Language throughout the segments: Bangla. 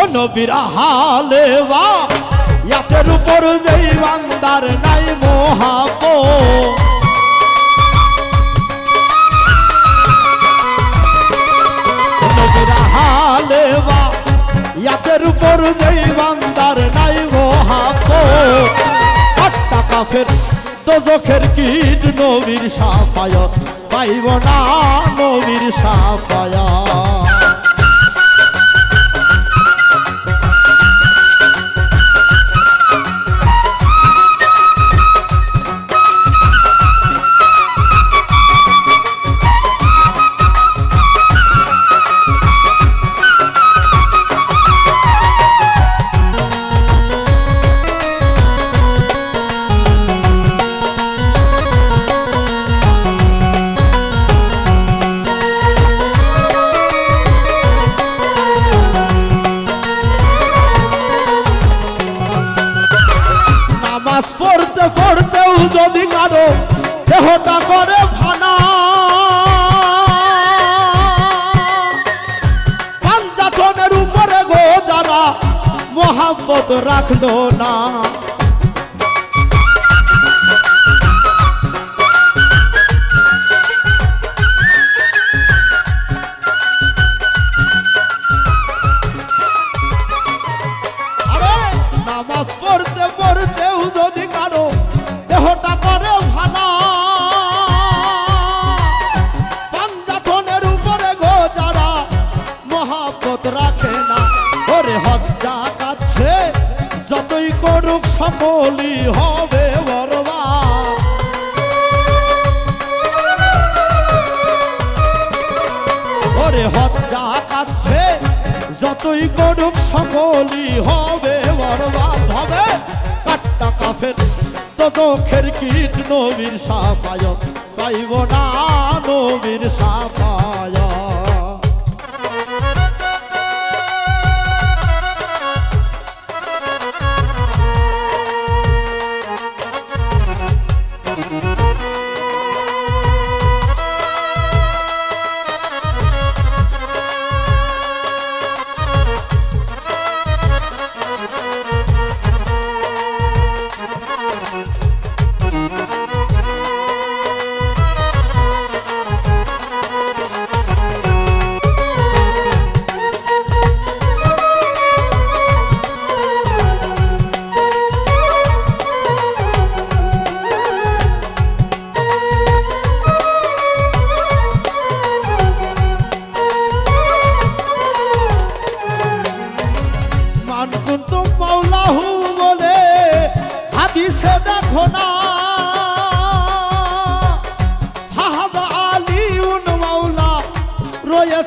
ও নবীর হালে বা ইয়াতের উপর যেই বান্দার নাই মহাপো নবীর হালে বা ইয়াতের উপর যেই বান্দার নাই মহাপো আটটা কাফের দোজখের কীট নবীর সাফায়ত, পাইব না নবীর সাফায়ত। নামাজ পড়তে পড়তেও যদি কারও দেহটা করে ভানা পাঞ্জাতনের উপরে গো যারা মোহাম্মত রাখল না। কাছে যতই করুক সকলই হবে, বরবাদ হবে। কাট্টা কাফের, তদখের কীট, নবীর সাফায়ত। পাইব না নবীর সাফায়ত।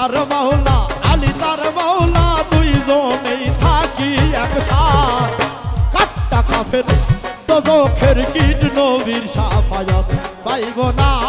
যার মাওলা, আলী তার মাওলা, দুইজনেই থাকি একসাথ। কাট্টা কাফের তদখের কীট নবীর সাফায়াত পাইব না।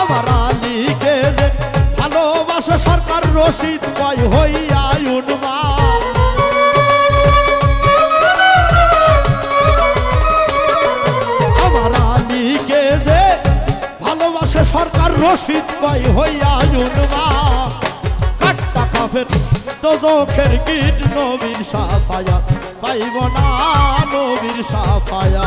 আমার আলীকে যে ভালোবাসা সরকার রশিদ কয় হইয়া উন্মা। আমার আলীকে যে ভালোবাসে সরকার রশিদ কয় হইয়া উন্মা। কাট্টা কাফের দোজখের গীত নবীর সাফায়া, পাইব না নবীর সাফায়া।